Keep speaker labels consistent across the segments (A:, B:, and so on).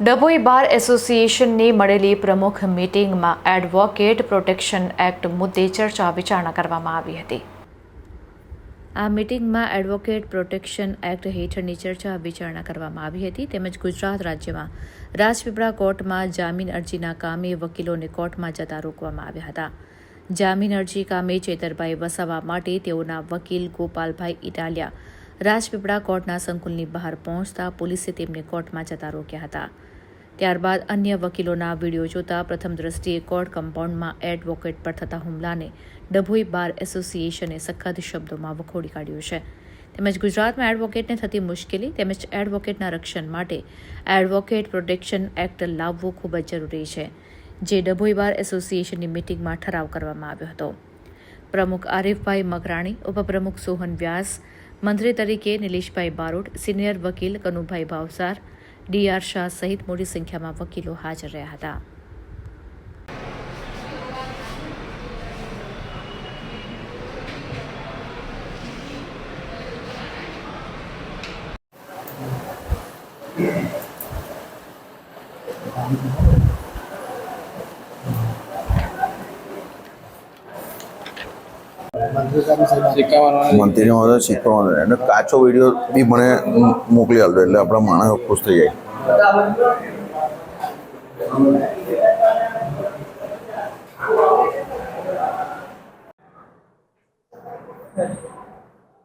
A: ડભોઈ બાર એસોસિએશનની મળેલી પ્રમુખ મિટિંગમાં એડવોકેટ પ્રોટેક્શન એક્ટ મુદ્દે ચર્ચા વિચારણા કરવામાં આવી હતી. આ મિટિંગમાં એડવોકેટ પ્રોટેક્શન એક્ટ હેઠળની ચર્ચા વિચારણા કરવામાં આવી હતી. તેમજ ગુજરાત રાજ્યમાં રાજપીપળા કોર્ટમાં જામીન અરજીના કામે વકીલોને કોર્ટમાં જતા રોકવામાં આવ્યા હતા. જામીન અરજી કામે ચેતરભાઈ વસાવા માટે તેઓના વકીલ ગોપાલભાઈ ઇટાલિયા રાજપીપળા કોર્ટના સંકુલની બહાર પહોંચતા પોલીસે તેમને કોર્ટમાં જતા રોક્યા હતા. ત્યારબાદ અન્ય વકીલોના વીડિયો જોતા પ્રથમ દ્રષ્ટિએ કોર્ટ કમ્પાઉન્ડમાં એડવોકેટ પર થતા હુમલાને ડભોઈ બાર એસોસિએશને સખત શબ્દોમાં વખોડી કાઢ્યો છે. તેમજ ગુજરાતમાં એડવોકેટને થતી મુશ્કેલી તેમજ એડવોકેટના રક્ષણ માટે એડવોકેટ પ્રોટેક્શન એક્ટ લાવવો ખૂબ જ જરૂરી છે, જે ડભોઈ બાર એસોસિએશનની મિટિંગમાં ઠરાવ કરવામાં આવ્યો હતો. પ્રમુખ આરિફભાઈ મકરાણી ઉપપ્રમુખ સોહન વ્યાસ, મંત્રી તરીકે નિલેશભાઈ બારોટ, સિનિયર વકીલ કનુભાઈ ભાવસાર ડીઆર શાહ સહિત મોટી સંખ્યામાં વકીલો હાજર રહ્યા હતા
B: મંત્રીનો હતો શીખવાનો અને કાચો વીડિયો બી મને મોકલી આપજો એટલે આપણા માણસો ખુશ થઈ જાય.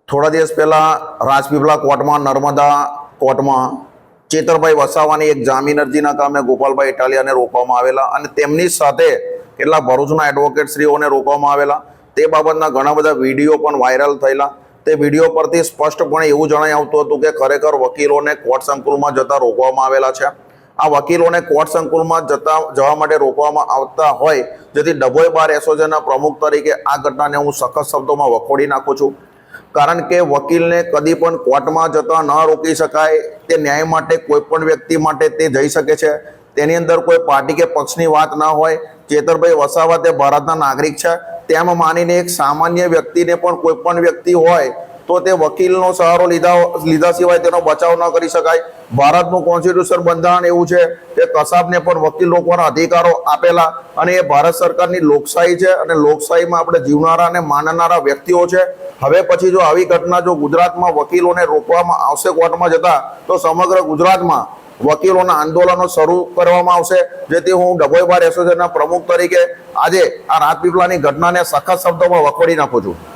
B: થોડા દિવસ પહેલા રાજપીપળા કોર્ટમાં નર્મદા કોર્ટમાં ચેતરભાઈ વસાવાની એક જામીન અરજીના કામે ગોપાલભાઈ ઇટાલિયાને રોકવામાં આવેલા અને તેમની સાથે કેટલાક ભરૂચના એડવોકેટશ્રીઓને રોકવામાં આવેલા. તે બાબતના ઘણા બધા વીડિયો પણ વાયરલ થયેલા. તે વીડિયો પરથી સ્પષ્ટપણે એવું જણાઈ આવતું હતું કે ખરેખર વકીલોને કોર્ટ સંકુલમાં જતા રોકવામાં આવેલા છે. આ વકીલોને કોર્ટ સંકુલમાં જતા, જવા માટે રોકવામાં આવતા હોય, જેથી ડભોઈ બાર એસોસિએશનના પ્રમુખ તરીકે આ ઘટનાને હું સખત શબ્દોમાં વખોડી નાખું છું. કારણ કે વકીલને કદી પણ કોર્ટમાં જતા ન રોકી શકાય તે ન્યાય માટે કોઈ પણ વ્યક્તિ માટે તે જઈ શકે છે. તેની અંદર કોઈ પાર્ટી કે પક્ષની વાત ના હોય. ચેતરભાઈ વસાવા તે ભારતના નાગરિક છે. તેમ માનીને એક સામાન્ય વ્યક્તિને પણ કોઈ પણ વ્યક્તિ હોય, તો તે વકીલનો સહારો લીધા લીધા સિવાય તેનો બચાવ ન કરી શકાય. ભારતનું કોન્સ્ટિટ્યુશન બંધારણ એવું છે કે કસાબને પણ વકીલ રોકવાના અધિકારો આપેલા અને એ ભારત સરકારની લોકશાહી છે અને લોકશાહીમાં આપણે જીવનારા અને માનનારા વ્યક્તિઓ છે. હવે પછી જો આવી ઘટના જો ગુજરાતમાં વકીલોને રોકવામાં આવશે કોર્ટમાં જતા, તો સમગ્ર ગુજરાતમાં વકીલોના આંદોલનો શરૂ કરવામાં આવશે, જેથી હું ડભોઈ બાર એસોસિએશનના પ્રમુખ તરીકે આજે આ રાજપીપળાની ઘટનાને સખત શબ્દોમાં વખોડી નાખું છું.